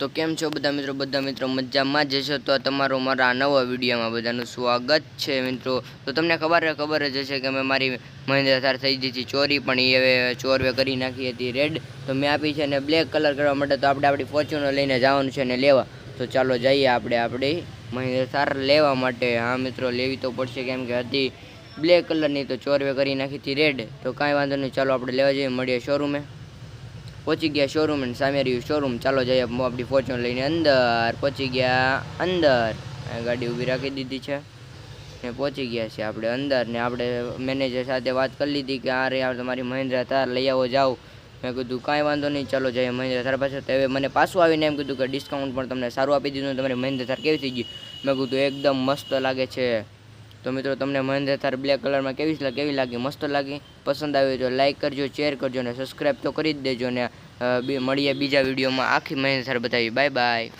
તો કેમ છો બધા મિત્રો? બધા મિત્રો મજામાં જ હશો? તો તમારો મારા નવા વિડીયોમાં બધાનું સ્વાગત છે મિત્રો. તો તમને ખબર ખબર જ હશે કે મેં મારી મહિન્દ્રા થાર થઈ હતી ચોરી, પણ એ હવે ચોરવે કરી નાખી હતી રેડ. તો મેં આપી છે ને બ્લેક કલર કરવા માટે તો આપણે આપણી ફોર્ચ્યુનર લઈને જવાનું છે ને લેવા. તો ચાલો જઈએ આપણે આપણી મહિન્દ્રા થાર લેવા માટે. હા મિત્રો, લેવી તો પડશે કેમ કે હતી બ્લેક કલરની તો ચોરવે કરી નાખી હતી રેડ. તો કાંઈ વાંધો નહીં, ચાલો આપણે લેવા જઈએ, મળીએ શોરૂમે પહોંચી ગયા શોરૂમ અને સામે રહ્યું શોરૂમ ચાલો જઈએ આપણી ફોર્ચ્યુનર લઈને અંદર. પહોંચી ગયા અંદર. ગાડી ઊભી રાખી દીધી છે. ને પહોંચી ગયા છે આપણે અંદર. ને આપણે મેનેજર સાથે વાત કરી લીધી કે આ રે તમારી મહિન્દ્રા થાર લઈ આવો, જાઓ. મેં કીધું, કાંઈ વાંધો નહીં, ચાલો જઈએ મહિન્દ્રા થાર પાસે તો હવે મને પાછું આવીને એમ કીધું કે ડિસ્કાઉન્ટ પણ તમને સારું આપી દીધું તમારી મહિન્દ્રા થાર કેવી થઈ ગઈ? મેં કીધું, એકદમ મસ્ત લાગે છે. તો મિત્રો, તમને મહેન્દ્ર થાર બ્લેક કલરમાં કેવી કેવી લાગી? મસ્ત લાગી? પસંદ આવી તો લાઈક કરજો શેર કરજો ને સબસ્ક્રાઈબ તો કરી જ દેજો ને મળીએ બીજા વિડીયોમાં આખી મહેન્દ્ર થાર બતાવી બાય બાય